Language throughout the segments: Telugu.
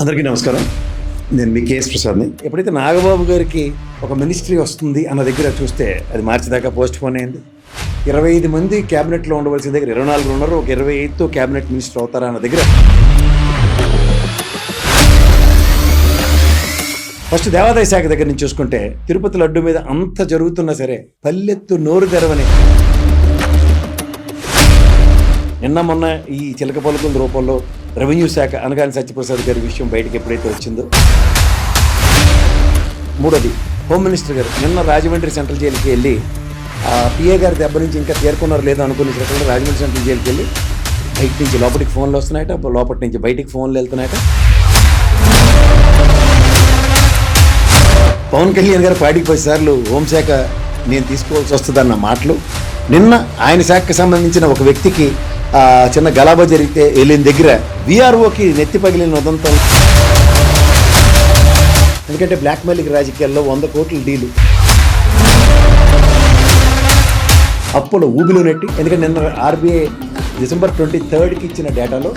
అందరికీ నమస్కారం. నేను మీ కేఎస్ ప్రసాద్ని. ఎప్పుడైతే నాగబాబు గారికి ఒక మినిస్ట్రీ వస్తుంది అన్న దగ్గర చూస్తే అది మార్చిదాకా పోస్ట్ పోన్ అయింది. ఇరవై ఐదు మంది క్యాబినెట్లో ఉండవలసిన దగ్గర ఇరవై నాలుగు ఉన్నారు ఒక ఇరవై ఐదుతో క్యాబినెట్ మినిస్టర్ అవుతారా అన్న దగ్గర. ఫస్ట్ దేవాదాయ శాఖ దగ్గర నుంచి చూసుకుంటే తిరుపతి లడ్డు మీద అంత జరుగుతున్నా సరే పల్లెత్తు నోరు తెరవని నిన్న మొన్న ఈ చిలక పలుకుల రూపంలో రెవెన్యూ శాఖ అనగాని సత్యప్రసాద్ గారి విషయం బయటకు ఎప్పుడైతే వచ్చిందో మూడోది హోమ్ మినిస్టర్ గారు నిన్న రాజమండ్రి సెంట్రల్ జైలుకి వెళ్ళి ఆ పిఏ గారి దెబ్బ నుంచి ఇంకా తేరుకున్నారు లేదో అనుకునే రకంగా రాజమండ్రి సెంట్రల్ జైలుకి వెళ్ళి బయట నుంచి లోపలికి ఫోన్లు వస్తున్నాయట లోపటి నుంచి బయటికి ఫోన్లు వెళ్తున్నాయట. పవన్ కళ్యాణ్ గారు పాడికి పది సార్లు హోంశాఖ నేను తీసుకోవాల్సి వస్తుందన్న మాటలు. నిన్న ఆయన శాఖకు సంబంధించిన ఒక వ్యక్తికి చిన్న గలాబా జరిగితే వెళ్ళిన దగ్గర విఆర్ఓకి నెత్తి పగిలిన ఉదంతం ఎందుకంటే బ్లాక్ మెయిలింగ్ రాజకీయాల్లో వంద కోట్ల డీలు. అప్పులు ఊబిలో నెట్టి ఎందుకంటే నిన్న ఆర్బీఐ డిసెంబర్ ట్వంటీ థర్డ్కి ఇచ్చిన డేటాలో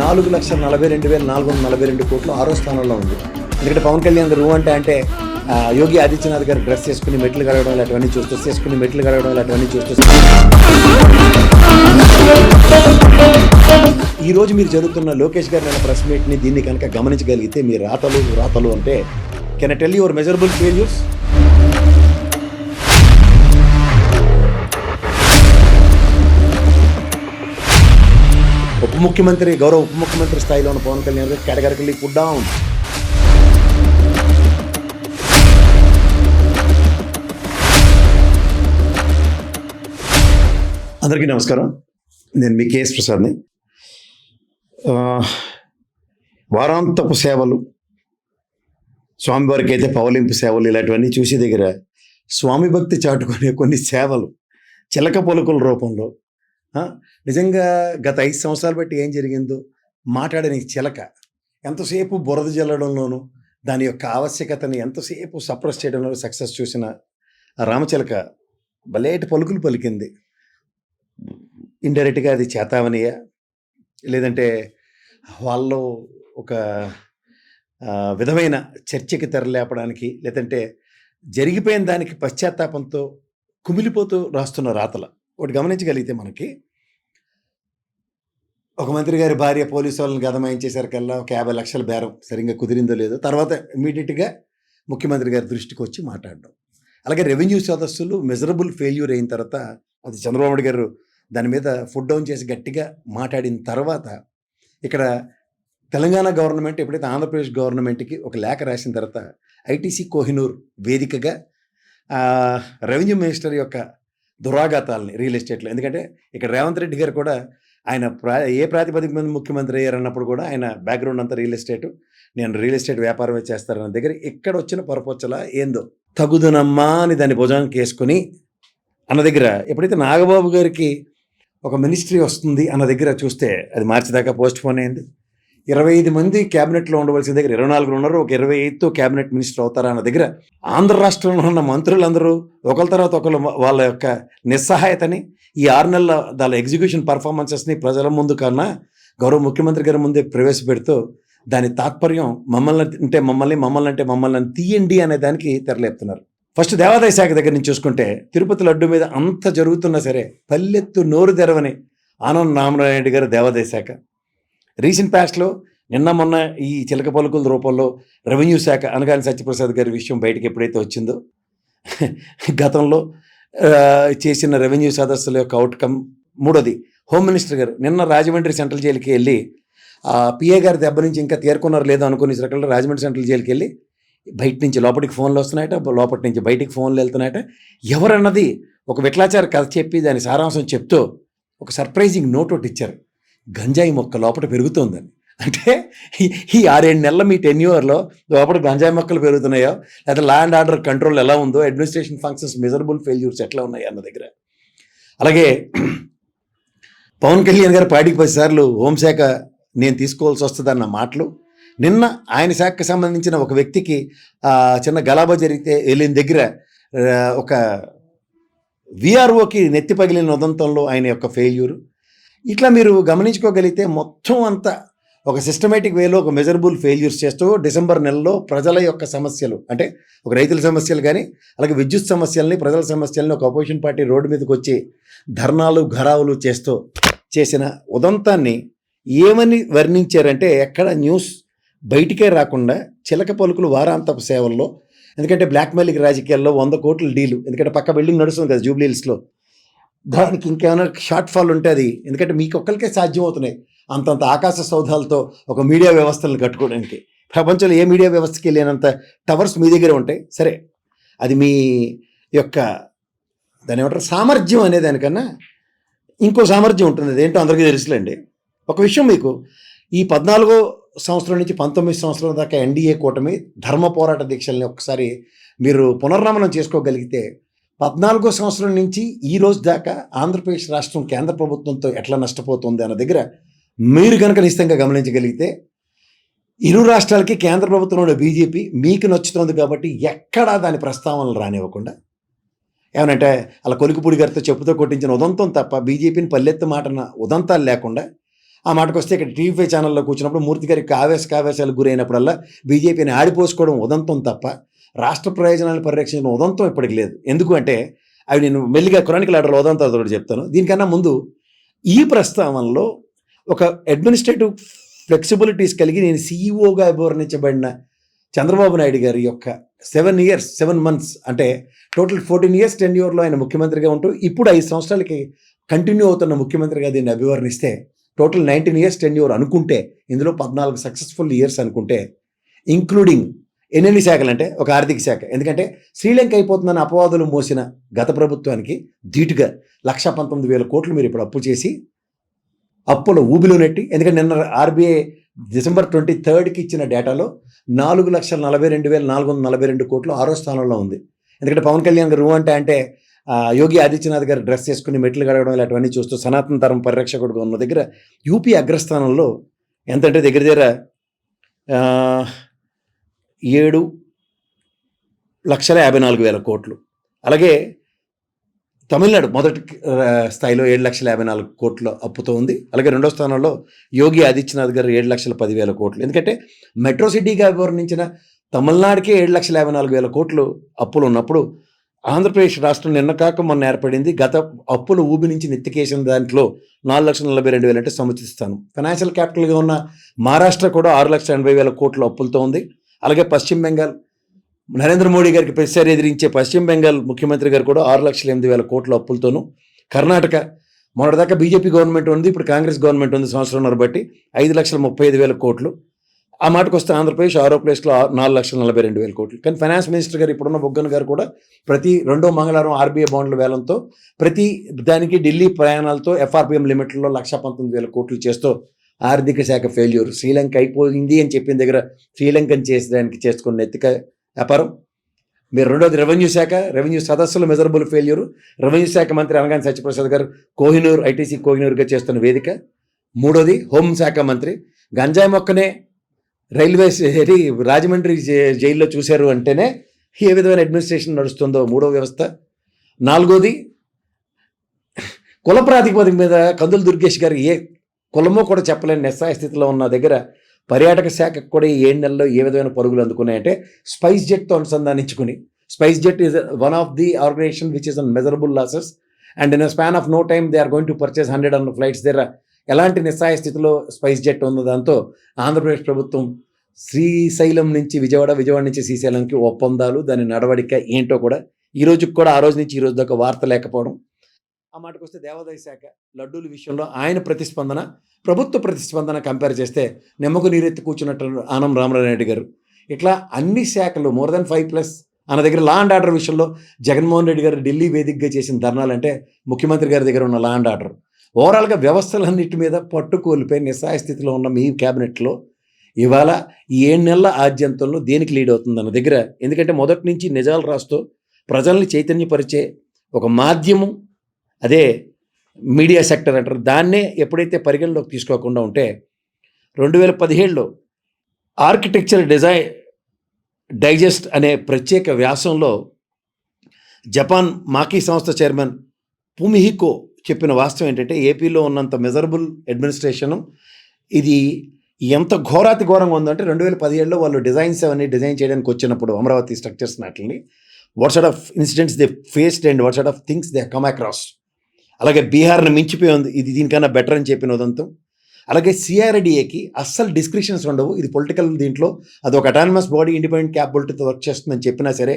నాలుగు లక్షల నలభై రెండు వేల నాలుగు వందల నలభై రెండు కోట్లు ఆరో స్థానంలో ఉంది. ఎందుకంటే పవన్ కళ్యాణ్ రూ అంటే అంటే యోగి ఆదిత్యనాథ్ గారు డ్రెస్ చేసుకుని మెట్లు కడగడం ఇలాంటివన్నీ చూస్తూ చేసుకుని మెట్లు కడగడం ఇలాంటివన్నీ చూస్తూ. ఈ రోజు మీరు జరుగుతున్న లోకేష్ గారి నేను ప్రెస్ మీట్ని దీన్ని కనుక గమనించగలిగితే మీ రాతలు రాతలు అంటే can tell your measurable failures ఉప ముఖ్యమంత్రి గౌరవ ఉప ముఖ్యమంత్రి స్థాయిలో ఉన్న పవన్ కళ్యాణ్ గారు కేటగరికలీ పుట్ డౌన్ అందరికీ నమస్కారం. నేను మీ కేఎస్ ప్రసాద్ని. వారాంతపు సేవలు స్వామివారికి అయితే పవలింపు సేవలు ఇలాంటివన్నీ చూసే దగ్గర స్వామి భక్తి చాటుకునే కొన్ని సేవలు చిలక పలుకుల రూపంలో నిజంగా గత ఐదు సంవత్సరాలు బట్టి ఏం జరిగిందో మాట్లాడని చిలక ఎంతసేపు బురద జల్లడంలోనూ దాని యొక్క ఆవశ్యకతని ఎంతసేపు సప్రెస్ చేయడంలో సక్సెస్ చూసిన రామచిలక భలేటి పలుకులు పలికింది. ఇండైరెక్ట్గా అది చేతావనియ లేదంటే వాళ్ళు ఒక విధమైన చర్చకి తెరలేపడానికి లేదంటే జరిగిపోయిన దానికి పశ్చాత్తాపంతో కుమిలిపోతూ రాస్తున్న రాతల. ఒకటి గమనించగలిగితే మనకి ఒక మంత్రి గారి భార్య పోలీసు వాళ్ళని గదమాయించేసరికల్లా ఒక యాభై లక్షల బేరం సరిగ్గా కుదిరిందో లేదో తర్వాత ఇమీడియట్గా ముఖ్యమంత్రి గారి దృష్టికి వచ్చి మాట్లాడడం. అలాగే రెవెన్యూ సదస్సులు మెజరబుల్ ఫెయిల్యూర్ అయిన తర్వాత అది చంద్రబాబు గారు దాని మీద ఫుడ్ డౌన్ చేసి గట్టిగా మాట్లాడిన తర్వాత ఇక్కడ తెలంగాణ గవర్నమెంట్ ఎప్పుడైతే ఆంధ్రప్రదేశ్ గవర్నమెంట్కి ఒక లేఖ రాసిన తర్వాత ఐటీసీ కోహినూర్ వేదికగా రెవెన్యూ మినిస్టర్ యొక్క దురాఘాతాలని రియల్ ఎస్టేట్లో. ఎందుకంటే ఇక్కడ రేవంత్ రెడ్డి గారు కూడా ఆయన ప్రా ఏ ప్రాతిపదిక మీద ముఖ్యమంత్రి అయ్యారన్నప్పుడు కూడా ఆయన బ్యాక్గ్రౌండ్ అంతా రియల్ ఎస్టేట్ నేను రియల్ ఎస్టేట్ వ్యాపారమే చేస్తారన్న దగ్గర ఇక్కడ వచ్చిన పొరపొచ్చల ఏందో. తగుదనమ్మా అని దాన్ని భుజానికి వేసుకొని అన్న దగ్గర ఎప్పుడైతే నాగబాబు గారికి ఒక మినిస్ట్రీ వస్తుంది అన్న దగ్గర చూస్తే అది మార్చి దాకా పోస్ట్ పోన్ అయింది. ఇరవై ఐదు మంది క్యాబినెట్లో ఉండవలసిన దగ్గర ఇరవై నాలుగు ఉన్నారు ఒక ఇరవై ఐదుతో క్యాబినెట్ మినిస్టర్ అవుతారా అన్న దగ్గర ఆంధ్ర రాష్ట్రంలో ఉన్న మంత్రులందరూ ఒకరి తర్వాత ఒకరు వాళ్ళ యొక్క నిస్సహాయతని ఈ ఆరు నెలల దాని ఎగ్జిక్యూషన్ పర్ఫార్మెన్సెస్ని ప్రజల ముందు కన్నా గౌరవ ముఖ్యమంత్రి గారి ముందే ప్రవేశపెడుతూ దాని తాత్పర్యం మమ్మల్ని అంటే మమ్మల్ని మమ్మల్ని అంటే మమ్మల్ని తీయండి అనే దానికి తెరలేపుతున్నారు. ఫస్ట్ దేవాదాయ శాఖ దగ్గర నుంచి చూసుకుంటే తిరుపతి లడ్డు మీద అంత జరుగుతున్నా సరే పల్లెత్తు నోరు తెరవని ఆనంద్ రామనాయుడు గారు దేవాదాయ శాఖ. రీసెంట్ పాస్ట్లో నిన్న మొన్న ఈ చిలక పలుకుల రూపంలో రెవెన్యూ శాఖ అనగాని సత్యప్రసాద్ గారి విషయం బయటకు ఎప్పుడైతే వచ్చిందో గతంలో చేసిన రెవెన్యూ సదస్సుల యొక్క అవుట్కమ్ మూడోది. హోమ్ మినిస్టర్ గారు నిన్న రాజమండ్రి సెంట్రల్ జైలుకి వెళ్ళి పిఏ గారి దెబ్బ నుంచి ఇంకా తేరుకున్నారు లేదో అనుకునే రకంగా రాజమండ్రి సెంట్రల్ జైలుకి వెళ్ళి బయట నుంచి లోపలికి ఫోన్లు వస్తున్నాయట లోపటి నుంచి బయటికి ఫోన్లు వెళ్తున్నాయట. ఎవరన్నది ఒక విట్లాచార కథ చెప్పి దాని సారాంశం చెప్తూ ఒక సర్ప్రైజింగ్ నోట్ ఒకటి ఇచ్చారు. గంజాయి మొక్క లోపల పెరుగుతోందని. అంటే ఈ- ఆరేడు నెలల మీ టెన్యూర్లో లోపల గంజాయి మొక్కలు పెరుగుతున్నాయో లేదా ల్యాండ్ ఆర్డర్ కంట్రోల్ ఎలా ఉందో అడ్మినిస్ట్రేషన్ ఫంక్షన్స్ మెజరబుల్ ఫెయిల్యూర్స్ ఎట్లా ఉన్నాయి అన్న దగ్గర. అలాగే పవన్ కళ్యాణ్ గారు పాటికి పది సార్లు హోంశాఖ నేను తీసుకోవాల్సి వస్తుందన్న మాటలు నిన్న ఆయన శాఖకు సంబంధించిన ఒక వ్యక్తికి చిన్న గలాబా జరిగితే వెళ్ళిన దగ్గర ఒక విఆర్ఓకి నెత్తి పగిలిన ఉదంతంలో ఆయన యొక్క ఫెయిల్యూర్ ఇట్లా మీరు గమనించుకోగలిగితే మొత్తం అంతా ఒక సిస్టమేటిక్ వేలో ఒక మెజరబుల్ ఫెయిల్యూర్స్ చేస్తూ డిసెంబర్ నెలలో ప్రజల యొక్క సమస్యలు అంటే ఒక రైతుల సమస్యలు కానీ అలాగే విద్యుత్ సమస్యల్ని ప్రజల సమస్యల్ని ఒక అపోజిషన్ పార్టీ రోడ్డు మీదకి వచ్చి ధర్నాలు ఘరావులు చేస్తూ చేసిన ఉదంతాన్ని ఏమని వర్ణించారంటే ఎక్కడ న్యూస్ బయటికే రాకుండా చిలక పలుకులు వారాంతపు సేవల్లో ఎందుకంటే బ్లాక్మెయిలింగ్ రాజకీయాల్లో వంద కోట్ల డీలు ఎందుకంటే పక్క బిల్డింగ్ నడుస్తుంది కదా జూబ్లీహిల్స్లో దానికి ఇంకేమైనా షార్ట్ ఫాల్ ఉంటే అది ఎందుకంటే మీకు ఒక్కరికే సాధ్యం అవుతున్నాయి అంతంత ఆకాశ సౌధాలతో ఒక మీడియా వ్యవస్థలను కట్టుకోవడానికి. ప్రపంచంలో ఏ మీడియా వ్యవస్థకి లేనంత టవర్స్ మీ దగ్గర ఉంటాయి. సరే అది మీ యొక్క దాని ఏమంటారు? సామర్థ్యం అనే దానికన్నా ఇంకో సామర్థ్యం ఉంటుంది. అదేంటో అందరికీ తెలుసులేండి. ఒక విషయం మీకు ఈ పద్నాలుగో సంవత్సరం నుంచి పంతొమ్మిది సంవత్సరాల దాకా ఎన్డీఏ కూటమి ధర్మ పోరాట దీక్షల్ని ఒకసారి మీరు పునర్నమనం చేసుకోగలిగితే పద్నాలుగో సంవత్సరం నుంచి ఈ రోజు దాకా ఆంధ్రప్రదేశ్ రాష్ట్రం కేంద్ర ప్రభుత్వంతో ఎట్లా నష్టపోతుంది అన్న దగ్గర మీరు కనుక నిశ్చితంగా గమనించగలిగితే ఇరు రాష్ట్రాలకి కేంద్ర ప్రభుత్వంలో బీజేపీ మీకు నచ్చుతుంది కాబట్టి ఎక్కడా దాని ప్రస్తావనలు రానివ్వకుండా ఏమనంటే అలా కొలికిపూడి గారితో చెప్పుతో కొట్టించిన ఉదంతం తప్ప బీజేపీని పల్లెత్తు మాటన ఉదంతాలు లేకుండా ఆ మాటకు వస్తే ఇక్కడ టీవీ ఛానల్లో కూర్చున్నప్పుడు మూర్తి గారికి ఆవేశ కావేశాలకు గురైనప్పుడల్లా బీజేపీని ఆడిపోసుకోవడం ఉదంతం తప్ప రాష్ట్ర ప్రయోజనాలను పరిరక్షించడం ఉదంతం ఇప్పటికి లేదు. ఎందుకు అంటే అవి నేను మెల్లిగా క్రానికల్ ఆర్డర్ ఉదంతం కూడా చెప్తాను. దీనికన్నా ముందు ఈ ప్రస్తావనలో ఒక అడ్మినిస్ట్రేటివ్ ఫ్లెక్సిబిలిటీస్ కలిగి నేను సీఈఓగా అభివర్ణించబడిన చంద్రబాబు నాయుడు గారి యొక్క సెవెన్ ఇయర్స్ సెవెన్ మంత్స్ అంటే టోటల్ ఫోర్టీన్ ఇయర్స్ టెన్ ఇయర్లో ఆయన ముఖ్యమంత్రిగా ఉంటూ ఇప్పుడు ఐదు సంవత్సరాలకి కంటిన్యూ అవుతున్న ముఖ్యమంత్రిగా దీన్ని అభివర్ణిస్తే total nineteen years ten year అనుకుంటే ఇందులో పద్నాలుగు సక్సెస్ఫుల్ ఇయర్స్ అనుకుంటే ఇంక్లూడింగ్ ఎన్నెన్ని శాఖలు అంటే ఒక ఆర్థిక శాఖ. ఎందుకంటే శ్రీలంక అయిపోతుందని అపవాదులు మోసిన గత ప్రభుత్వానికి ధీటుగా లక్ష పంతొమ్మిది వేల కోట్లు మీరు ఇప్పుడు అప్పు చేసి అప్పుల ఊబిలో నెట్టి ఎందుకంటే నిన్న ఆర్బీఐ డిసెంబర్ ట్వంటీ థర్డ్కి ఇచ్చిన డేటాలో నాలుగు లక్షల నలభై రెండు వేల నాలుగు వందల నలభై రెండు కోట్లు ఆరో స్థానంలో ఉంది. ఎందుకంటే పవన్ కళ్యాణ్ గారు అంటే అంటే యోగి ఆదిత్యనాథ్ గారు డ్రెస్ చేసుకుని మెట్లు గడగడం ఇలాంటివన్నీ చూస్తూ సనాతన తరం పరిరక్షకుడుగా ఉన్న దగ్గర యూపీ అగ్రస్థానంలో ఎంతంటే దగ్గర దగ్గర ఏడు లక్షల యాభై నాలుగు వేల కోట్లు. అలాగే తమిళనాడు మొదటి స్థాయిలో ఏడు లక్షల యాభై నాలుగు కోట్ల అప్పుతో ఉంది. అలాగే రెండో స్థానంలో యోగి ఆదిత్యనాథ్ గారు ఏడు లక్షల పదివేల కోట్లు. ఎందుకంటే మెట్రో సిటీగా వివరించిన తమిళనాడుకే ఏడు లక్షల యాభై నాలుగు వేల కోట్లు అప్పులు ఉన్నప్పుడు ఆంధ్రప్రదేశ్ రాష్ట్రం నిన్న కాక మొన్న ఏర్పడింది. గత అప్పుల ఊబి నుంచి నెత్తికేసిన దాంట్లో నాలుగు లక్షల నలభై రెండు వేలు అంటే సముచిస్తాను. ఫైనాన్షియల్ క్యాపిటల్గా ఉన్న మహారాష్ట్ర కూడా ఆరు లక్షల ఎనభై వేల కోట్ల అప్పులతో ఉంది. అలాగే పశ్చిమ బెంగాల్ నరేంద్ర మోడీ గారికి ప్రతిసారి ఎదిరించే పశ్చిమ బెంగాల్ ముఖ్యమంత్రి గారు కూడా ఆరు లక్షల ఎనిమిది వేల కోట్ల అప్పులతోనూ కర్ణాటక మొన్నటిదాకా బీజేపీ గవర్నమెంట్ ఉంది. ఇప్పుడు కాంగ్రెస్ గవర్నమెంట్ ఉంది సంవత్సరంన్నర బట్టి. ఐదు లక్షల ముప్పై ఐదు వేల కోట్లు. ఆ మాటకు వస్తే ఆంధ్రప్రదేశ్ ఆరో ప్లేస్లో నాలుగు లక్షల నలభై రెండు వేల కోట్లు. కానీ ఫైనాన్స్ మినిస్టర్ గారు ఇప్పుడున్న బొగ్గన్ గారు కూడా ప్రతి రెండో మంగళవారం ఆర్బీఐ బాండ్ల వేలంతో ప్రతి దానికి ఢిల్లీ ప్రయాణాలతో ఎఫ్ఆర్పిఎం లిమిట్లలో లక్ష పంతొమ్మిది వేల కోట్లు చేస్తూ ఆర్థిక శాఖ ఫెయిల్యూర్. శ్రీలంక అయిపోయింది అని చెప్పిన దగ్గర శ్రీలంకని చేసేదానికి చేసుకున్న ఎత్తిక వ్యాపారం. మీరు రెండోది రెవెన్యూ శాఖ. రెవెన్యూ సదస్సులు మెజరబుల్ ఫెయిల్యూర్. రెవెన్యూ శాఖ మంత్రి అనగాని సత్యప్రసాద్ గారు కోహినూర్ ఐటీసీ కోహినూర్గా చేస్తున్న వేదిక. మూడోది హోంశాఖ మంత్రి. గంజాయి మొక్కనే రైల్వే ఇది రాజమండ్రి జైల్లో చూశారు అంటేనే ఏ విధమైన అడ్మినిస్ట్రేషన్ నడుస్తుందో మూడో వ్యవస్థ. నాలుగోది కుల ప్రాతిపదిక మీద కందుల దుర్గేష్ గారు ఏ కులమో కూడా చెప్పలేని నిస్సాయ స్థితిలో ఉన్న దగ్గర పర్యాటక శాఖకు కూడా ఈ ఏడు నెలల్లో ఏ విధమైన పరుగులు అందుకున్నాయంటే స్పైస్ జెట్తో అనుసంధానించుకుని SpiceJet is one of the organisation which is an measurable losses and in a span of no time they are going to purchase hundred an flights దగ్గర ఎలాంటి నిస్సాయ స్థితిలో స్పైస్ జెట్ ఉందో దాంతో ఆంధ్రప్రదేశ్ ప్రభుత్వం శ్రీశైలం నుంచి విజయవాడ విజయవాడ నుంచి శ్రీశైలంకి ఒప్పందాలు దాని నడవడిక ఏంటో కూడా ఈ రోజుకి కూడా ఆ రోజు నుంచి ఈ రోజు దాకా వార్త లేకపోవడం. ఆ మాటకు వస్తే దేవాదాయ శాఖ లడ్డూల విషయంలో ఆయన ప్రతిస్పందన ప్రభుత్వ ప్రతిస్పందన కంపేర్ చేస్తే నిమ్మకు నీరెత్తి కూర్చున్నట్టు ఆనం రామరారెడ్డి గారు. ఇట్లా అన్ని శాఖలు మోర్ దెన్ ఫైవ్ ప్లస్ ఆయన దగ్గర లా అండ్ ఆర్డర్ విషయంలో జగన్మోహన్ రెడ్డి గారు ఢిల్లీ వేదికగా చేసిన ధర్నాలంటే ముఖ్యమంత్రి గారి దగ్గర ఉన్న లా అండ్ ఆర్డర్. ఓవరాల్గా వ్యవస్థలన్నిటి మీద పట్టు కోల్పోయి నిస్సాయ స్థితిలో ఉన్న మీ క్యాబినెట్లో ఇవాళ ఈ ఏడు నెలల ఆద్యంతంలో దేనికి లీడ్ అవుతుంది అన్న దగ్గర? ఎందుకంటే మొదటి నుంచి నిజాలు రాస్తూ ప్రజల్ని చైతన్యపరిచే ఒక మాధ్యమం అదే మీడియా సెక్టర్ అంటారు. దాన్నే ఎప్పుడైతే పరిగణలోకి తీసుకోకుండా ఉంటే రెండు వేల పదిహేడులో ఆర్కిటెక్చర్ డిజైన్ డైజెస్ట్ అనే ప్రత్యేక వ్యాసంలో జపాన్ మాకీ సంస్థ చైర్మన్ పుమిహికో చెప్పిన వాస్తవం ఏంటంటే ఏపీలో ఉన్నంత మెజరబుల్ అడ్మినిస్ట్రేషను ఇది ఎంత ఘోరాతి ఘోరంగా ఉందంటే రెండు వేల పదిహేడులో వాళ్ళు డిజైన్స్ అవన్నీ డిజైన్ చేయడానికి వచ్చినప్పుడు Amaravati structures నాటిని what of incidents they faced and what of things they come across అలాగే బీహార్ని మించిపోయి ఉంది ఇది దీనికన్నా బెటర్ అని చెప్పిన ఉదంతం. అలాగే సిఆర్డిఏకి అస్సలు డిస్క్రిప్షన్స్ ఉండవు. ఇది పొలిటికల్ దీంట్లో అది ఒక అటానమస్ బాడీ ఇండిపెండెంట్ క్యాపబిలిటీతో వర్క్ చేస్తుందని చెప్పినా సరే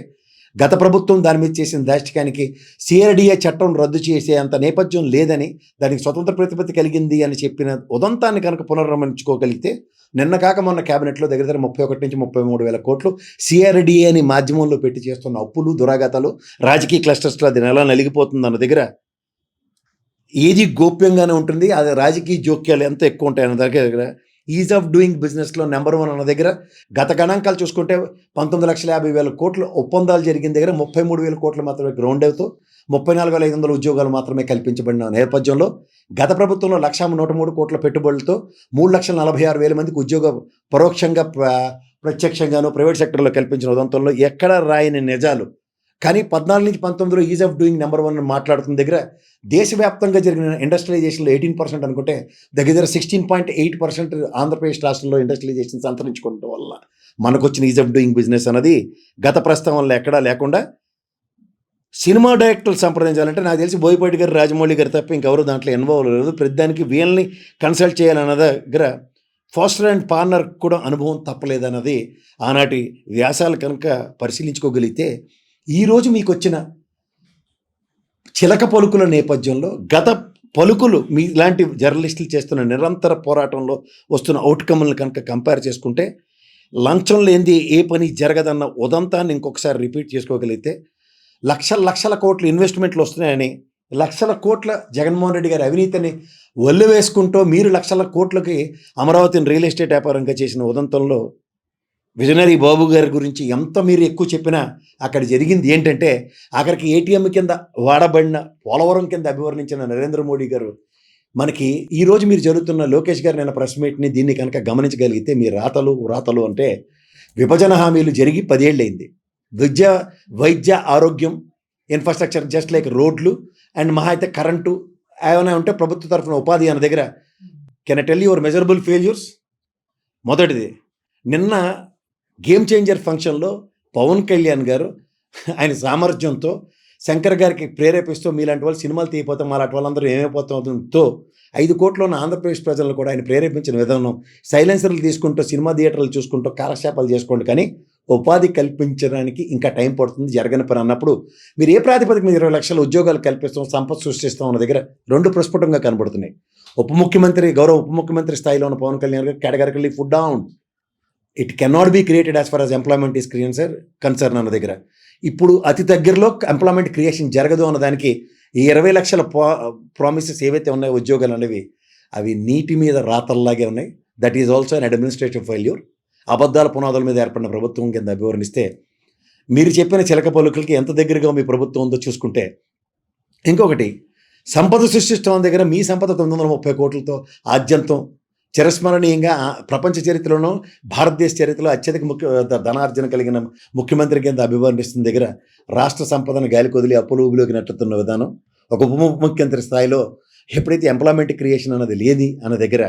గత ప్రభుత్వం దాని మీద చేసిన దాష్టికానికి సిఆర్డిఏ చట్టం రద్దు చేసే అంత నేపథ్యం లేదని దానికి స్వతంత్ర ప్రతిపత్తి కలిగింది అని చెప్పిన ఉదంతాన్ని కనుక పునర్రమించుకోగలిగితే నిన్న కాక మొన్న క్యాబినెట్లో దగ్గర దగ్గర ముప్పై ఒకటి నుంచి ముప్పై మూడు వేల కోట్లు సిఆర్డిఏ అని మాధ్యమంలో పెట్టి చేస్తున్న అప్పులు దురాఘాతాలు రాజకీయ క్లస్టర్స్లో అది ఎలా నలిగిపోతుంది అన్న దగ్గర ఏది గోప్యంగానే ఉంటుంది అది రాజకీయ జోక్యాలు ఎంత ఎక్కువ ఉంటాయి అన్న దగ్గర ఈజ్ ఆఫ్ డూయింగ్ బిజినెస్లో నెంబర్ వన్ అన్న దగ్గర గత గణాంకాలు చూసుకుంటే పంతొమ్మిది లక్షల యాభై వేల కోట్ల ఒప్పందాలు జరిగిన దగ్గర ముప్పై మూడు వేల కోట్లు మాత్రమే గ్రౌండ్ అవుతూ ముప్పై నాలుగు వేల ఐదు వందల ఉద్యోగాలు మాత్రమే కల్పించబడిన నేపథ్యంలో గత ప్రభుత్వంలో లక్ష నూట మూడు కోట్ల పెట్టుబడులతో మూడు లక్షల నలభై ఆరు వేల మందికి ఉద్యోగ పరోక్షంగా ప్రత్యక్షంగాను ప్రైవేట్ సెక్టర్లో కల్పించిన ఉదంతంలో ఎక్కడ రాయని నిజాలు కానీ పద్నాలుగు నుంచి పంతొమ్మిదిలో ease of doing number one మాట్లాడుతున్న దగ్గర దేశవ్యాప్తంగా జరిగిన ఇండస్ట్రియలైజేషన్లో ఎయిటీన్ పర్సెంట్ అనుకుంటే దగ్గర దగ్గర sixteen point eight percent Andhra Pradesh రాష్ట్రంలో ఇండస్ట్రియలైజేషన్ సంతరించుకోవడం వల్ల మనకు వచ్చిన ఈజ్ ఆఫ్ డూయింగ్ బిజినెస్ అన్నది గత ప్రస్తావనలో ఎక్కడా లేకుండా సినిమా డైరెక్టర్లు సంప్రదించాలంటే నాకు తెలిసి బోయపాటి గారు రాజమౌళి గారు తప్ప ఇంకెవరు దాంట్లో ఇన్వాల్వ్ లేదు ప్రతిదానికి వీళ్ళని కన్సల్ట్ చేయాలన్న దగ్గర ఫాస్టర్ అండ్ పార్నర్ కూడా అనుభవం తప్పలేదన్నది ఆనాటి వ్యాసాలు కనుక పరిశీలించుకోగలిగితే ఈరోజు మీకు వచ్చిన చిలక పలుకుల నేపథ్యంలో గత పలుకులు మీ ఇలాంటి జర్నలిస్టులు చేస్తున్న నిరంతర పోరాటంలో వస్తున్న అవుట్కమ్లను కనుక కంపేర్ చేసుకుంటే లంచం లేనిది ఏ పని జరగదన్న ఉదంతాన్ని ఇంకొకసారి రిపీట్ చేసుకోగలిగితే లక్షల లక్షల కోట్ల ఇన్వెస్ట్మెంట్లు వస్తున్నాయని లక్షల కోట్ల జగన్మోహన్ రెడ్డి గారి అవినీతిని ఒళ్ళు వేసుకుంటూ మీరు లక్షల కోట్లకి అమరావతిని రియల్ ఎస్టేట్ వ్యాపారంగా చేసిన ఉదంతంలో విజనరీ బాబు గారి గురించి ఎంత మీరు ఎక్కువ చెప్పినా అక్కడ జరిగింది ఏంటంటే అక్కడికి ఏటీఎం కింద వాడబడిన పోలవరం కింద అభివర్ణించిన నరేంద్ర మోడీ గారు మనకి ఈరోజు మీరు జరుగుతున్న లోకేష్ గారు నేను ప్రెస్ మీట్ని దీన్ని కనుక గమనించగలిగితే మీ రాతలు రాతలు అంటే విభజన హామీలు జరిగి పదేళ్ళైంది విద్య వైద్య ఆరోగ్యం ఇన్ఫ్రాస్ట్రక్చర్ జస్ట్ లైక్ రోడ్లు అండ్ మహా అయితే కరెంటు ఏమైనా ఉంటే ప్రభుత్వ తరఫున ఉపాధి అన్న దగ్గర can tell your measurable failures మొదటిది. నిన్న గేమ్ చేంజర్ ఫంక్షన్లో పవన్ కళ్యాణ్ గారు ఆయన సామర్థ్యంతో శంకర్ గారికి ప్రేరేపిస్తూ మీలాంటి వాళ్ళు సినిమాలు తీయపోతాం అలాంటి వాళ్ళందరూ ఏమైపోతాంతో ఐదు కోట్ల ఉన్న ఆంధ్రప్రదేశ్ ప్రజలను కూడా ఆయన ప్రేరేపించిన విధానం సైలెన్సర్లు తీసుకుంటూ సినిమా థియేటర్లు చూసుకుంటూ కాలక్షేపాలు చేసుకోండి. కానీ ఉపాధి కల్పించడానికి ఇంకా టైం పడుతుంది. జరగని పని అన్నప్పుడు మీరు ఏ ప్రాతిపదిక మీద ఇరవై లక్షల ఉద్యోగాలు కల్పిస్తాం సంపద సృష్టిస్తాం అన్న దగ్గర రెండు ప్రస్ఫుటంగా కనబడుతున్నాయి. ఉప ముఖ్యమంత్రి గౌరవ ఉప ముఖ్యమంత్రి స్థాయిలో ఉన్న పవన్ కళ్యాణ్ గారు categorically food down. It cannot be created as far as employment is creation sir concern అన్న దగ్గర. ఇప్పుడు అతి దగ్గరలో ఎంప్లాయ్మెంట్ క్రియేషన్ జరగదు అన్న దానికి ఈ ఇరవై లక్షల ప్రామిసెస్ ఏవైతే ఉన్నాయో ఉద్యోగాలు అనేవి అవి నీటి మీద రాతల్లాగే ఉన్నాయి. That is also an administrative failure అబద్ధాల పునాదుల మీద ఏర్పడిన ప్రభుత్వం కింద అభివర్ణిస్తే మీరు చెప్పిన చిలక పలుకులకి ఎంత దగ్గరగా మీ ప్రభుత్వం ఉందో చూసుకుంటే ఇంకొకటి సంపద సృష్టిస్తాం దగ్గర మీ సంపద తొమ్మిది వందల ముప్పై కోట్లతో ఆద్యంతం చిరస్మరణీయంగా ప్రపంచ చరిత్రలోనూ భారతదేశ చరిత్రలో అత్యధిక ముఖ్య ధనార్జన కలిగిన ముఖ్యమంత్రి కింద అభివర్ణిస్తున్న దగ్గర రాష్ట్ర సంపదను గాలికొదిలి అప్పులు ఊబిలోకి నెట్టుతున్న విధానం ఒక ఉప ముఖ్యమంత్రి స్థాయిలో ఎప్పుడైతే ఎంప్లాయ్మెంట్ క్రియేషన్ అన్నది లేది అన్న దగ్గర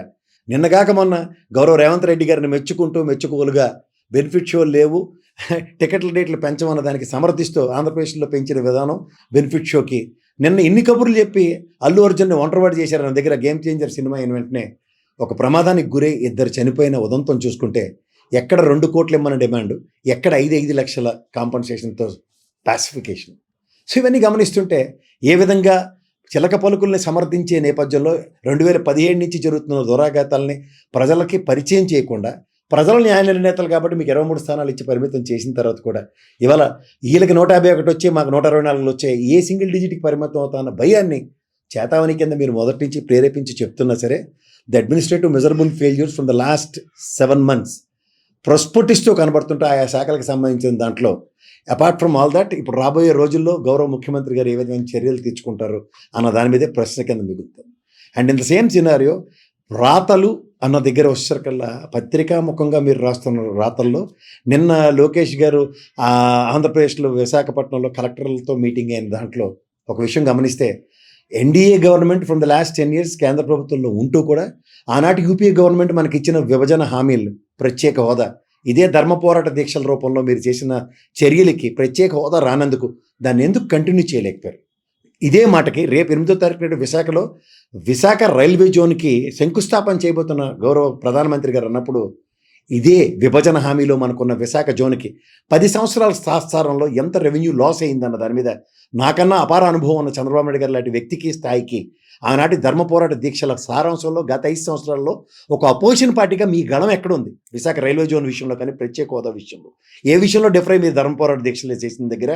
నిన్నగాక మొన్న గౌరవ రేవంత్ రెడ్డి గారిని మెచ్చుకుంటూ మెచ్చుకోలుగా బెనిఫిట్ షోలు లేవు టికెట్ల రేట్లు పెంచమన్న దానికి సమర్థిస్తూ ఆంధ్రప్రదేశ్లో పెంచిన విధానం బెనిఫిట్ షోకి. నిన్న ఇన్ని కబుర్లు చెప్పి అల్లు అర్జున్ని ఒంటరివాడు చేశారు నా దగ్గర గేమ్ చేంజర్ సినిమా అయిన వెంటనే ఒక ప్రమాదానికి గురై ఇద్దరు చనిపోయిన ఉదంతం చూసుకుంటే ఎక్కడ రెండు కోట్లు ఇమ్మన్న డిమాండ్ ఎక్కడ ఐదు ఐదు లక్షల కాంపన్సేషన్తో పాసిఫికేషన్. సో ఇవన్నీ గమనిస్తుంటే ఏ విధంగా చిలక పలుకుల్ని సమర్థించే నేపథ్యంలో రెండు వేల పదిహేడు నుంచి జరుగుతున్న దురాఘాతాలని ప్రజలకి పరిచయం చేయకుండా ప్రజలు న్యాయ నిర్ణేతలు కాబట్టి మీకు ఇరవై మూడు స్థానాలు ఇచ్చి పరిమితం చేసిన తర్వాత కూడా ఇవాళ వీళ్ళకి నూట యాభై ఒకటి వచ్చి మాకు నూట అరవై నాలుగులు వచ్చాయి ఏ సింగిల్ డిజిట్కి పరిమితం అవుతా అన్న భయాన్ని చేతావని కింద మీరు మొదటి నుంచి ప్రేరేపించి చెప్తున్నా సరే the administrative measurable failures from the last seven months ప్రస్ఫుటిస్తూ కనబడుతుంటే ఆయా శాఖలకు సంబంధించిన దాంట్లో. అపార్ట్ ఫ్రమ్ ఆల్ దట్ ఇప్పుడు రాబోయే రోజుల్లో గౌరవ ముఖ్యమంత్రి గారు ఏ విధమైన చర్యలు తీసుకుంటారు అన్న దాని మీదే ప్రశ్న కింద మిగులుతుంది. And in the same scenario రాతలు అన్న దగ్గర వచ్చేసరికల్లా పత్రికాముఖంగా మీరు రాస్తున్న రాతల్లో నిన్న లోకేష్ గారు ఆంధ్రప్రదేశ్లో విశాఖపట్నంలో కలెక్టర్లతో మీటింగ్ అయిన దాంట్లో ఒక విషయం గమనిస్తే NDA government from the last ten years కేంద్ర ప్రభుత్వంలో ఉంటూ కూడా ఆనాటి యూపీఏ గవర్నమెంట్ మనకి ఇచ్చిన విభజన హామీలు ప్రత్యేక హోదా. ఇదే ధర్మ పోరాట దీక్షల రూపంలో మీరు చేసిన చర్యలకి ప్రత్యేక హోదా రానందుకు దాన్ని ఎందుకు కంటిన్యూ చేయలేకపోయారు? ఇదే మాటకి రేపు ఎనిమిదో తారీఖు నాడు విశాఖలో విశాఖ రైల్వే జోన్కి శంకుస్థాపన చేయబోతున్న గౌరవ ప్రధానమంత్రి గారు అన్నప్పుడు ఇదే విభజన హామీలో మనకున్న విశాఖ జోన్కి పది సంవత్సరాల సంవత్సరంలో ఎంత రెవెన్యూ లాస్ అయిందన్న దాని మీద నాకన్నా అపార అనుభవం ఉన్న చంద్రబాబు నాయుడు గారు లాంటి వ్యక్తికి స్థాయికి ఆనాటి ధర్మ పోరాట దీక్షల సారాంశంలో గత ఐదు సంవత్సరాల్లో ఒక అపోజిషన్ పార్టీగా మీ గళం ఎక్కడుంది? విశాఖ రైల్వే జోన్ విషయంలో కానీ ప్రత్యేక హోదా విషయంలో. ఏ విషయంలో డిఫరై మీరు ధర్మ పోరాట దీక్షలు చేసిన దగ్గర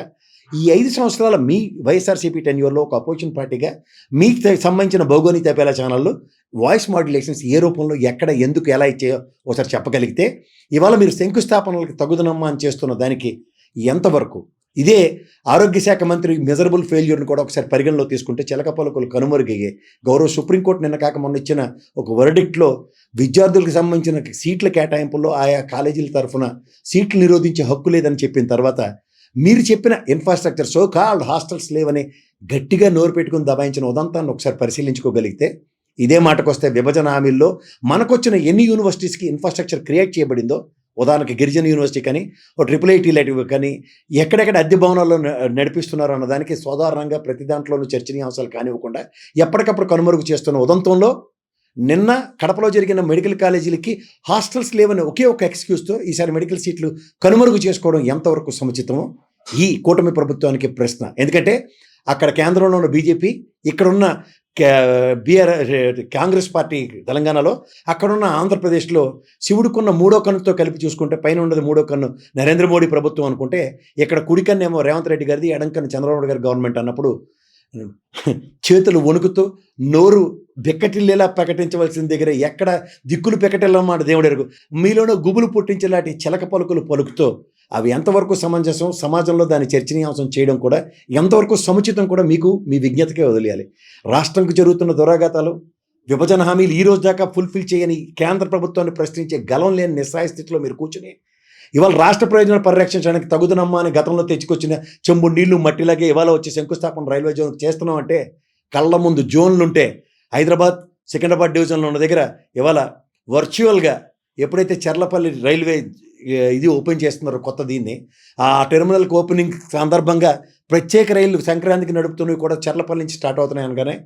ఈ ఐదు సంవత్సరాల మీ వైఎస్ఆర్సీపీ టెన్యూర్లో ఒక అపోజిషన్ పార్టీగా మీకు సంబంధించిన భౌగోళిక తపేలా ఛానల్లో వాయిస్ మాడ్యులేషన్స్ ఏ రూపంలో ఎక్కడ ఎందుకు ఎలా ఇచ్చాయో ఒకసారి చెప్పగలిగితే ఇవాళ మీరు శంకుస్థాపనలకు తగుదనమ్మా అని చేస్తున్న దానికి ఎంతవరకు? ఇదే ఆరోగ్య శాఖ మంత్రి మెజరబుల్ ఫెయిల్యూర్ని కూడా ఒకసారి పరిగణలో తీసుకుంటే చిలక పలుకులు కనుమరుగయ్యాయి గౌరవ సుప్రీంకోర్టు నిన్న కాక మొన్న ఇచ్చిన ఒక వర్డిక్ట్లో విద్యార్థులకు సంబంధించిన సీట్ల కేటాయింపుల్లో ఆయా కాలేజీల తరఫున సీట్లు నిరోధించే హక్కు లేదని చెప్పిన తర్వాత మీరు చెప్పిన ఇన్ఫ్రాస్ట్రక్చర్ సో కాల్డ్ హాస్టల్స్ లేవని గట్టిగా నోరు పెట్టుకుని దబాయించిన ఉదంతాన్ని ఒకసారి పరిశీలించుకోగలిగితే ఇదే మాటకొస్తే విభజన హామీల్లో మనకొచ్చిన ఎన్ని యూనివర్సిటీస్కి ఇన్ఫ్రాస్ట్రక్చర్ క్రియేట్ చేయబడిందో ఉదాహరణకి గిరిజన యూనివర్సిటీ కానీ ఓ ట్రిపుల్ ఐటీ లాంటివి కానీ ఎక్కడెక్కడ అద్దె భవనాల్లో నడిపిస్తున్నారు అన్న దానికి సాధారణంగా ప్రతి దాంట్లోనూ చర్చనీయాంశాలు కానివ్వకుండా ఎప్పటికప్పుడు కనుమరుగు చేస్తున్న ఉదంతంలో నిన్న కడపలో జరిగిన మెడికల్ కాలేజీలకి హాస్టల్స్ లేవని ఒకే ఒక ఎక్స్క్యూజ్తో ఈసారి మెడికల్ సీట్లు కనుమరుగు చేసుకోవడం ఎంతవరకు సముచితమో ఈ కూటమి ప్రభుత్వానికి ప్రశ్న. ఎందుకంటే అక్కడ కేంద్రంలో ఉన్న బీజేపీ ఇక్కడున్న బీఆర్ కాంగ్రెస్ పార్టీ తెలంగాణలో అక్కడున్న ఆంధ్రప్రదేశ్లో శివుడుకున్న మూడో కన్నుతో కలిపి చూసుకుంటే పైన ఉన్నది మూడో కన్ను నరేంద్ర మోడీ ప్రభుత్వం అనుకుంటే ఇక్కడ కుడికన్నేమో ఏమో రేవంత్ రెడ్డి గారిది ఎడంకన్ను చంద్రబాబు గారి గవర్నమెంట్ అన్నప్పుడు చేతులు వణుకుతూ నోరు బిక్కటిల్లేలా ప్రకటించవలసిన దగ్గర ఎక్కడ దిక్కులు పెకటిల్లమాట దేవుడు ఎరుగు మీలోనూ గుబులు పుట్టించేలాంటి చిలక పలుకులు పలుకుతూ అవి ఎంతవరకు సమంజసం సమాజంలో దాని చర్చనీయాంశం చేయడం కూడా ఎంతవరకు సముచితం కూడా మీకు మీ విజ్ఞతకే వదిలేయాలి. రాష్ట్రంకు జరుగుతున్న దురాఘాతాలు విభజన హామీలు ఈ రోజు దాకా ఫుల్ఫిల్ చేయని కేంద్ర ప్రభుత్వాన్ని ప్రశ్నించే గలం లేని నిస్సాయ స్థితిలో మీరు కూర్చుని ఇవాళ రాష్ట్ర ప్రయోజనాలు పరిరక్షించడానికి తగుదనమ్మా అని గతంలో తెచ్చుకొచ్చిన చెంబు నీళ్ళు మట్టిలాగే ఇవాళ వచ్చి శంకుస్థాపన రైల్వే జోన్ చేస్తున్నాం అంటే కళ్ళ ముందు జోన్లుంటే హైదరాబాద్ సికింద్రాబాద్ డివిజన్లో ఉన్న దగ్గర ఇవాళ వర్చువల్గా ఎప్పుడైతే చర్లపల్లి రైల్వే ఇది ఓపెన్ చేస్తున్నారో కొత్త దీన్ని ఆ టెర్మినల్కి ఓపెనింగ్ సందర్భంగా ప్రత్యేక రైళ్ళు సంక్రాంతికి నడుపుతున్నవి కూడా చర్లపల్లి నుంచి స్టార్ట్ అవుతున్నాయి అనగానే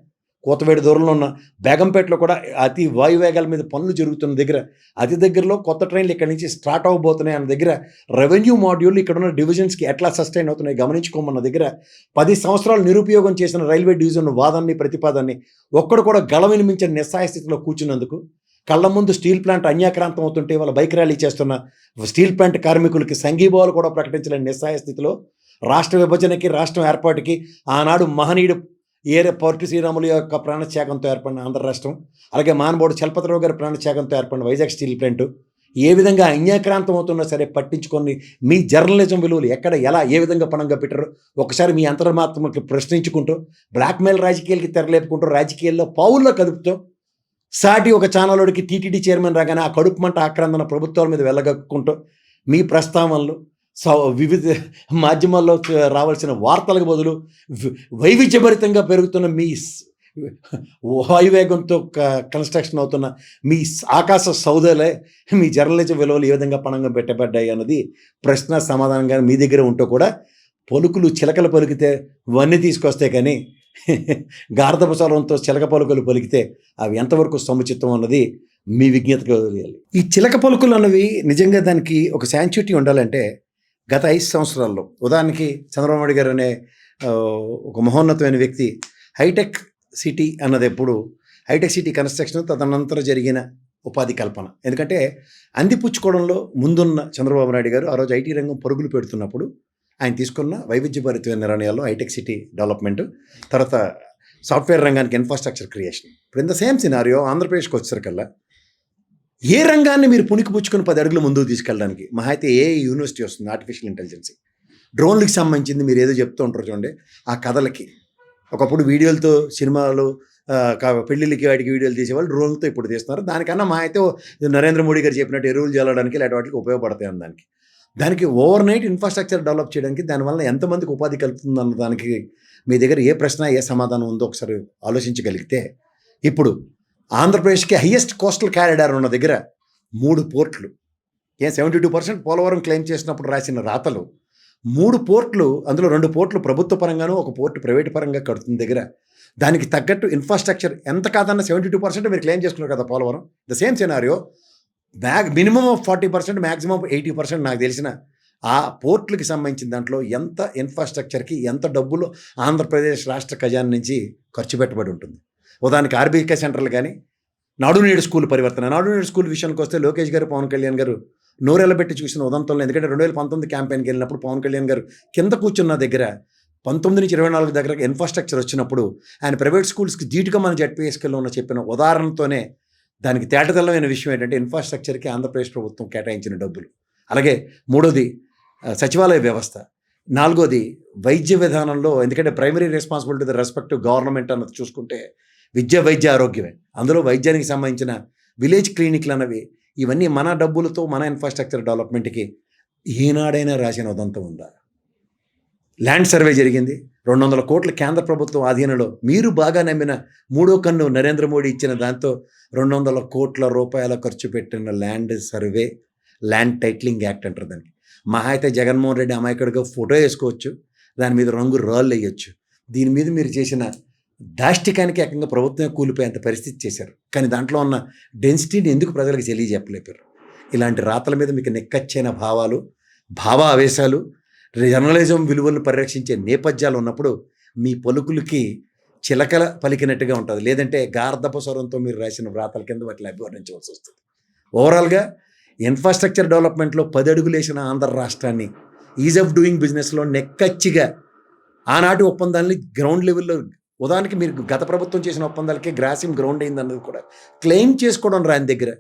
కోతవేడి దూరంలో ఉన్న బేగంపేటలో కూడా అతి వాయువేగాల మీద పనులు జరుగుతున్న దగ్గర అతి దగ్గరలో కొత్త ట్రైన్లు ఇక్కడ నుంచి స్టార్ట్ అవ్వబోతున్నాయి అన్న దగ్గర రెవెన్యూ మాడ్యూల్ ఇక్కడ ఉన్న డివిజన్స్కి ఎట్లా సస్టైన్ అవుతున్నాయి గమనించుకోమన్న దగ్గర పది సంవత్సరాలు నిరుపయోగం చేసిన రైల్వే డివిజన్ వాదాన్ని ప్రతిపాదాన్ని ఒక్కడు కూడా గల వినిమించిన నిస్సాయ స్థితిలో కూర్చున్నందుకు కళ్ళ ముందు స్టీల్ ప్లాంట్ అన్యాక్రాంతం అవుతుంటే వాళ్ళ బైక్ ర్యాలీ చేస్తున్న స్టీల్ ప్లాంట్ కార్మికులకి సంఘీభావాలు కూడా ప్రకటించలేని నిస్సాయ స్థితిలో రాష్ట్ర విభజనకి రాష్ట్రం ఏర్పాటుకి ఆనాడు మహనీయుడు ఏరే పొట్టి శ్రీరాములు యొక్క ప్రాణత్యాగంతో ఏర్పడిన ఆంధ్ర రాష్ట్రం అలాగే మానవుడు చలపతిరావు గారి ప్రాణత్యాగంతో ఏర్పడిన వైజాగ్ స్టీల్ ప్లాంట్ ఏ విధంగా అన్యాక్రాంతం అవుతున్నా సరే పట్టించుకొని మీ జర్నలిజం విలువలు ఎక్కడ ఎలా ఏ విధంగా పణంగా పెట్టారు ఒకసారి మీ అంతర్మాత్మకి ప్రశ్నించుకుంటూ బ్లాక్మెయిల్ రాజకీయాలకి తెరలేపుకుంటూ రాజకీయాల్లో పావుల్లో కదుపుతూ సాటి ఒక ఛానల్లోడికి టీటీడీ చైర్మన్ రాగానే ఆ కడుపు మంట ఆక్రందన ప్రభుత్వాల మీద వెళ్ళగక్కుంటూ మీ ప్రస్తావనలు వివిధ మాధ్యమాల్లో రావాల్సిన వార్తలకు బదులు వైవిధ్యభరితంగా పెరుగుతున్న మీ వాయువేగంతో క- కన్స్ట్రక్షన్ అవుతున్న మీ ఆకాశ సౌదలే మీ జర్నలిజం విలువలు ఏ విధంగా పణంగా పెట్టబడ్డాయి అన్నది ప్రశ్న సమాధానంగా మీ దగ్గర ఉంటూ కూడా పలుకులు చిలకలు పలికితే వన్నీ తీసుకొస్తే కానీ గార్ధప చిలక పలుకులు పలికితే అవి ఎంతవరకు సముచితం అన్నది మీ విజ్ఞతగా వదిలేయాలి ఈ చిలక పలుకులు అన్నవి నిజంగా దానికి ఒక శాంచుటీ ఉండాలంటే గత ఐదు సంవత్సరాల్లో ఉదాహరణకి చంద్రబాబు నాయుడు గారు అనే ఒక మహోన్నతమైన వ్యక్తి హైటెక్ సిటీ అన్నది ఎప్పుడు హైటెక్ సిటీ కన్స్ట్రక్షన్ తదనంతరం జరిగిన ఉపాధి కల్పన. ఎందుకంటే అందిపుచ్చుకోవడంలో ముందున్న చంద్రబాబు నాయుడు గారు ఆ రోజు ఐటీ రంగం పరుగులు పెడుతున్నప్పుడు ఆయన తీసుకున్న వైవిధ్యభరితమైన నిర్ణయాల్లో హైటెక్ సిటీ డెవలప్మెంట్ తర్వాత సాఫ్ట్వేర్ రంగానికి ఇన్ఫ్రాస్ట్రక్చర్ క్రియేషన్. ఇప్పుడు ఇన్ ద సేమ్ సినారియో ఆంధ్రప్రదేశ్కి వచ్చేసరికల్లా ఏ రంగాన్ని మీరు పుణికిపుచ్చుకుని పది అడుగులు ముందుకు తీసుకెళ్ళడానికి? మహా అయితే ఏ యూనివర్సిటీ వస్తుంది? ఆర్టిఫిషియల్ ఇంటెలిజెన్సీ డ్రోన్లకు సంబంధించింది మీరు ఏదో చెప్తూ ఉంటారు చూడండి. ఆ కథలకి. ఒకప్పుడు వీడియోలతో సినిమాలు పెళ్ళిళ్ళకి పెళ్ళిళ్ళకి వాటికి వీడియోలు తీసేవాళ్ళు డ్రోన్లతో ఇప్పుడు తీస్తున్నారు. దానికన్నా మా అయితే నరేంద్ర మోడీ గారు చెప్పినట్టు ఎరువులు చల్లడానికి ఇలాంటి వాటికి ఉపయోగపడతాయి దానికి. దానికి ఓవర్ నైట్ ఇన్ఫ్రాస్ట్రక్చర్ డెవలప్ చేయడానికి దానివల్ల ఎంతమందికి ఉపాధి కలుగుతుంది అన్న దానికి మీ దగ్గర ఏ ప్రశ్న ఏ సమాధానం ఉందో ఒకసారి ఆలోచించగలిగితే. ఇప్పుడు ఆంధ్రప్రదేశ్కి హయ్యెస్ట్ కోస్టల్ క్యారిడార్ ఉన్న దగ్గర మూడు పోర్ట్లు. ఏ seventy two percent Polavaram claim చేసినప్పుడు రాసిన రాతలు. మూడు పోర్ట్లు అందులో రెండు పోర్ట్లు ప్రభుత్వ పరంగాను ఒక పోర్టు ప్రైవేట్ పరంగా కడుతున్న దగ్గర. దానికి తగ్గట్టు ఇన్ఫ్రాస్ట్రక్చర్ ఎంత కాదన్న సెవెంటీ టూ పర్సెంట్ మీరు క్లెయిమ్ చేసుకున్నారు కదా Polavaram? The same scenario mag minimum of forty percent maximum eighty percent నాకు తెలిసిన ఆ పోర్ట్లకి సంబంధించిన దాంట్లో ఎంత ఇన్ఫ్రాస్ట్రక్చర్కి ఎంత డబ్బులు ఆంధ్రప్రదేశ్ రాష్ట్ర ఖజానా నుంచి ఖర్చు పెట్టబడి ఉంటుంది. ఉదాహరణకి ఆర్బీకే సెంటర్లు కానీ నాడు నేడు స్కూల్ పరివర్తన. నాడు నేడు స్కూల్ విషయానికి వస్తే లోకేష్ గారు పవన్ కళ్యాణ్ గారు నోరెళ్ళబెట్టి చూసిన ఉదంతంలో ఎందుకంటే రెండు వేల పంతొమ్మిది క్యాంపెయిన్కి వెళ్ళినప్పుడు పవన్ కళ్యాణ్ గారు కింద కూర్చున్న దగ్గర పంతొమ్మిది నుంచి ఇరవై నాలుగు దగ్గర ఇన్ఫ్రాస్ట్రక్చర్ వచ్చినప్పుడు ఆయన ప్రైవేట్ స్కూల్స్కి ధీటుగా మన జడ్పీఎస్కెల్లో ఉన్న చెప్పిన ఉదాహరణతోనే దానికి తేటతెల్లమైన విషయం ఏంటంటే ఇన్ఫ్రాస్ట్రక్చర్కి ఆంధ్రప్రదేశ్ ప్రభుత్వం కేటాయించిన డబ్బులు. అలాగే మూడోది సచివాలయ వ్యవస్థ. నాలుగోది వైద్య విధానంలో ఎందుకంటే primary responsibility the respect government అన్నది చూసుకుంటే విద్య వైద్య ఆరోగ్యమే. అందులో వైద్యానికి సంబంధించిన విలేజ్ క్లినిక్లు అన్నవి ఇవన్నీ మన డబ్బులతో మన ఇన్ఫ్రాస్ట్రక్చర్ డెవలప్మెంట్కి ఏనాడైనా రాసిన ఉదంతం ఉందా? ల్యాండ్ సర్వే జరిగింది. రెండు వందల కోట్ల కేంద్ర ప్రభుత్వం ఆధీనంలో మీరు బాగా నమ్మిన మూడో కన్ను నరేంద్ర మోడీ ఇచ్చిన దాంతో రెండు వందల కోట్ల రూపాయల ఖర్చు పెట్టిన land survey land titling act అంటారు దానికి. మహా అయితే జగన్మోహన్ రెడ్డి అమాయకుడిగా ఫోటో వేసుకోవచ్చు. దాని మీద రంగు రాళ్ళు వేయచ్చు. దీని మీద మీరు చేసిన దాష్టికానికి ఏకంగా ప్రభుత్వం కూలిపోయేంత పరిస్థితి చేశారు. కానీ దాంట్లో ఉన్న డెన్సిటీని ఎందుకు ప్రజలకు తెలియజెప్పలేపారు? ఇలాంటి రాతల మీద మీకు నిక్కచ్చైన భావాలు భావ ఆవేశాలు జర్నలిజం విలువలను పరిరక్షించే నేపథ్యాలు ఉన్నప్పుడు మీ పలుకులకి చిలకల పలికినట్టుగా ఉంటుంది. లేదంటే గార్ధప స్వరంతో మీరు రాసిన వ్రాతల కింద వాటిని అభివర్ణించవలసి వస్తుంది. ఓవరాల్గా ఇన్ఫ్రాస్ట్రక్చర్ డెవలప్మెంట్లో పది అడుగులేసిన ఆంధ్ర రాష్ట్రాన్ని ఈజ్ ఆఫ్ డూయింగ్ బిజినెస్లో నెక్కచ్చిగా ఆనాటి ఒప్పందాన్ని గ్రౌండ్ లెవెల్లో ఉదాహరణకి మీరు గత ప్రభుత్వం చేసిన ఒప్పందాలకే గ్రాసిం గ్రౌండ్ అయింది అన్నది కూడా క్లెయిమ్ చేసుకోవడం రాని దగ్గర.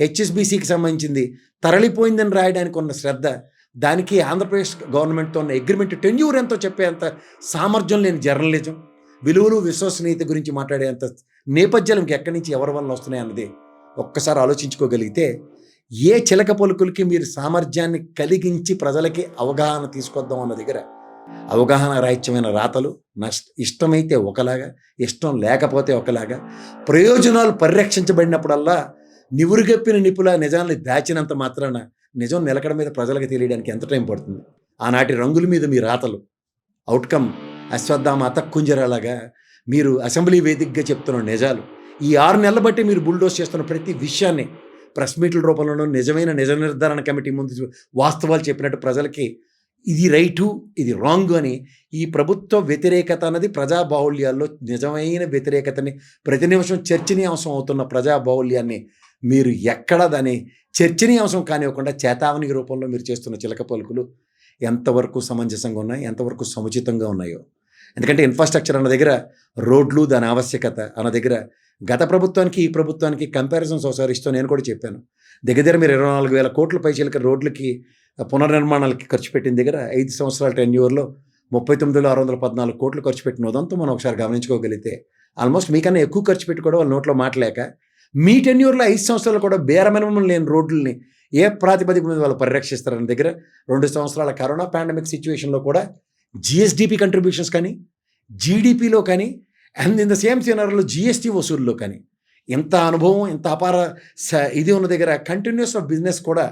హెచ్ఎస్బిసికి సంబంధించింది తరలిపోయిందని రాయడానికి ఉన్న శ్రద్ధ దానికి ఆంధ్రప్రదేశ్ గవర్నమెంట్తో ఉన్న అగ్రిమెంట్ టెన్యూర్ ఎంతో చెప్పేంత సామర్థ్యం లేని జర్నలిజం విలువలు విశ్వసనీయత గురించి మాట్లాడేంత నేపథ్యాలు ఎక్కడి నుంచి ఎవరి వల్ల వస్తున్నాయి అన్నది ఒక్కసారి ఆలోచించుకోగలిగితే ఏ చిలక పలుకులకి మీరు సామర్థ్యాన్ని కలిగించి ప్రజలకి అవగాహన తీసుకొద్దాం అన్న దగ్గర అవగాహన రాహిత్యమైన రాతలు నష్ట ఇష్టమైతే ఒకలాగా ఇష్టం లేకపోతే ఒకలాగా ప్రయోజనాలు పరిరక్షించబడినప్పుడల్లా నివురుగప్పిన నిపుల నిజాన్ని దాచినంత మాత్రాన నిజం నిలకడ మీద ప్రజలకు తెలియడానికి ఎంత టైం పడుతుంది? ఆనాటి రంగుల మీద మీ రాతలు అవుట్కమ్ అశ్వత్థామ అతక్కుంజరాలాగా మీరు అసెంబ్లీ వేదికగా చెప్తున్న నిజాలు ఈ ఆరు నెలల బట్టి మీరు బుల్డోస్ చేస్తున్న ప్రతి విషయాన్ని ప్రెస్ మీట్ల రూపంలోనూ నిజమైన నిజ నిర్ధారణ కమిటీ ముందు వాస్తవాలు చెప్పినట్టు ప్రజలకి ఇది రైటు ఇది రాంగ్ అని ఈ ప్రభుత్వ వ్యతిరేకత అన్నది ప్రజా బాహుళ్యాల్లో నిజమైన వ్యతిరేకతని ప్రతి నిమిషం చర్చనీయాంశం అవుతున్న ప్రజా బాహుళ్యాన్ని మీరు ఎక్కడ దాని చర్చనీయాంశం కానివ్వకుండా చేతావని రూపంలో మీరు చేస్తున్న చిలక పలుకులు ఎంతవరకు సమంజసంగా ఉన్నాయి ఎంతవరకు సముచితంగా ఉన్నాయో. ఎందుకంటే ఇన్ఫ్రాస్ట్రక్చర్ అన్న దగ్గర రోడ్లు దాని ఆవశ్యకత అన్న దగ్గర గత ప్రభుత్వానికి ఈ ప్రభుత్వానికి కంపారిజన్స్ ఒకసారి ఇస్తూ నేను కూడా చెప్పాను. దగ్గర దగ్గర మీరు ఇరవై నాలుగు వేల కోట్ల పైచీలకి రోడ్లకి పునర్నిర్మాణాలకి ఖర్చు పెట్టిన దగ్గర ఐదు సంవత్సరాల టెన్యూర్లో ముప్పై తొమ్మిది వేల ఆరు వందల పద్నాలుగు కోట్లు ఖర్చు పెట్టిన ఉదంతా మనం ఒకసారి గమనించుకోగలిగితే ఆల్మోస్ట్ మీకన్నా ఎక్కువ ఖర్చు పెట్టి కూడా వాళ్ళ నోట్లో మాటలేక మీ టెన్యూర్లో ఐదు సంవత్సరాలు కూడా బేరమినమం లేని రోడ్లని ఏ ప్రాతిపదిక మీద వాళ్ళు పరిరక్షిస్తారన్న దగ్గర రెండు సంవత్సరాల కరోనా పాండమిక్ సిచ్యువేషన్లో కూడా జిఎస్డిపి కంట్రిబ్యూషన్స్ కానీ జీడిపిలో కానీ అండ్ ఇన్ ద సేమ్ సినర్లో జిఎస్టీ వసూల్లో కానీ ఇంత అనుభవం ఇంత అపార స- ఇది ఉన్న దగ్గర కంటిన్యూస్ ఆఫ్ బిజినెస్ కూడా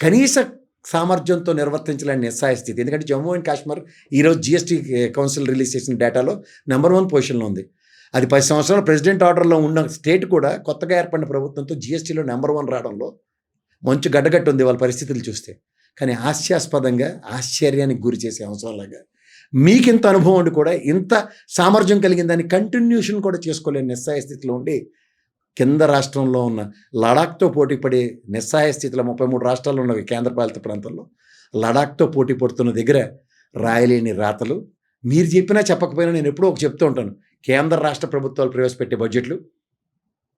కనీస సామర్థ్యంతో నిర్వర్తించలేని నిస్సాయ స్థితి. ఎందుకంటే జమ్మూ అండ్ కాశ్మీర్ ఈరోజు జిఎస్టీ కౌన్సిల్ రిలీజ్ చేసిన డేటాలో నెంబర్ వన్ పొజిషన్లో ఉంది. అది పది సంవత్సరాలు ప్రెసిడెంట్ ఆర్డర్లో ఉన్న స్టేట్ కూడా కొత్తగా ఏర్పడిన ప్రభుత్వంతో జిఎస్టీలో నెంబర్ వన్ రావడంలో మంచు గడ్డగట్టు ఉంది వాళ్ళ పరిస్థితులు చూస్తే. కానీ హాస్యాస్పదంగా ఆశ్చర్యానికి గురి చేసే అంశంలాగా మీకింత అనుభవం ఉండి కూడా ఇంత సామర్థ్యం కలిగిందని కంటిన్యూషన్ కూడా చేసుకోలేని నిస్సాయ స్థితిలో ఉండి కింద రాష్ట్రంలో ఉన్న లడాఖ్తో పోటీ పడే నిస్సహాయ స్థితిలో ముప్పై మూడు రాష్ట్రాలు ఉన్నవి కేంద్రపాలిత ప్రాంతంలో లడాఖ్తో పోటీ పడుతున్న దగ్గర రాయలేని రాతలు. మీరు చెప్పినా చెప్పకపోయినా నేను ఎప్పుడూ ఒక చెప్తూ ఉంటాను. కేంద్ర రాష్ట్ర ప్రభుత్వాలు ప్రవేశపెట్టే బడ్జెట్లు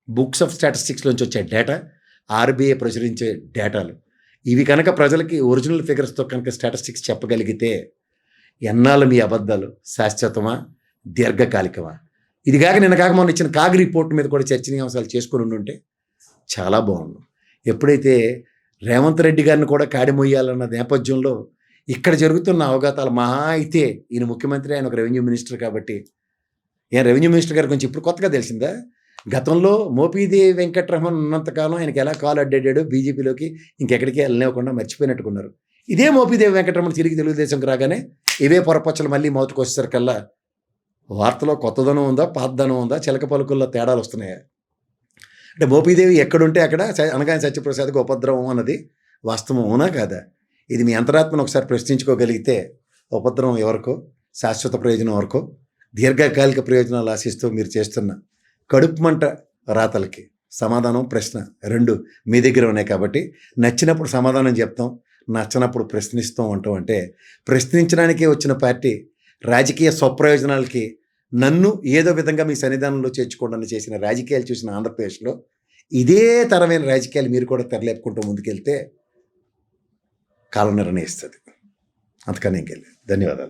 బుక్స్ ఆఫ్ స్టాటిస్టిక్స్లోంచి వచ్చే డేటా ఆర్బీఐ ప్రచురించే డేటాలు. ఇవి కనుక ప్రజలకి ఒరిజినల్ ఫిగర్స్తో కనుక స్టాటిస్టిక్స్ చెప్పగలిగితే ఎన్నాళ్ళు మీ అబద్ధాలు? శాశ్వతమా? దీర్ఘకాలికమా? ఇది కాక నిన్న కాక మొన్న ఇచ్చిన కాగ్ రిపోర్ట్ మీద కూడా చర్చనీయాంశాలు చేసుకుని ఉంటే చాలా బాగుండు. ఎప్పుడైతే రేవంత్ రెడ్డి గారిని కూడా కాడిమొయ్యాలన్న నేపథ్యంలో ఇక్కడ జరుగుతున్న అవగాతాలు మహా అయితే ఈయన ముఖ్యమంత్రి ఆయన ఒక రెవెన్యూ మినిస్టర్ కాబట్టి ఈయన రెవెన్యూ మినిస్టర్ గారి గురించి ఇప్పుడు కొత్తగా తెలిసిందా? గతంలో మోపీదేవి వెంకటరమణ్ ఉన్నంతకాలం ఆయనకి ఎలా కాల్ అడ్డాడాడో బీజేపీలోకి ఇంకెక్కడికి వెళ్ళనివ్వకుండా మర్చిపోయినట్టుకున్నారు. ఇదే మోపీదేవి వెంకటరమణ తిరిగి తెలుగుదేశంకి రాగానే ఇవే పొరపచ్చలు మళ్ళీ మౌతకు వచ్చేసరికల్లా వార్తలో కొత్తదనం ఉందా పాతదనం ఉందా చిలక పలుకుల్లో తేడాలు వస్తున్నాయా? అంటే మోపీదేవి ఎక్కడుంటే అక్కడ అనగానే సత్యప్రసాద్కి ఉపద్రవం అన్నది వాస్తవం అవునా కాదా? ఇది మీ అంతరాత్మను ఒకసారి ప్రశ్నించుకోగలిగితే ఉపద్రవం ఎవరికో శాశ్వత ప్రయోజనం వరకు దీర్ఘకాలిక ప్రయోజనాలు ఆశిస్తూ మీరు చేస్తున్న కడుపు మంట రాతలకి సమాధానం ప్రశ్న రెండు మీ దగ్గర ఉన్నాయి కాబట్టి నచ్చినప్పుడు సమాధానం చెప్తాం నచ్చనప్పుడు ప్రశ్నిస్తాం అంటాం. అంటే ప్రశ్నించడానికే వచ్చిన పార్టీ రాజకీయ స్వప్రయోజనాలకి నన్ను ఏదో విధంగా మీ సన్నిధానంలో చేర్చుకోవడానికి చేసిన రాజకీయాలు చూసిన ఆంధ్రప్రదేశ్లో ఇదే తరమైన రాజకీయాలు మీరు కూడా తెరలేపుకుంటూ ముందుకెళ్తే కాలం నిర్ణయిస్తుంది. అంతకన్నా ఇంకెళ్ళి ధన్యవాదాలు.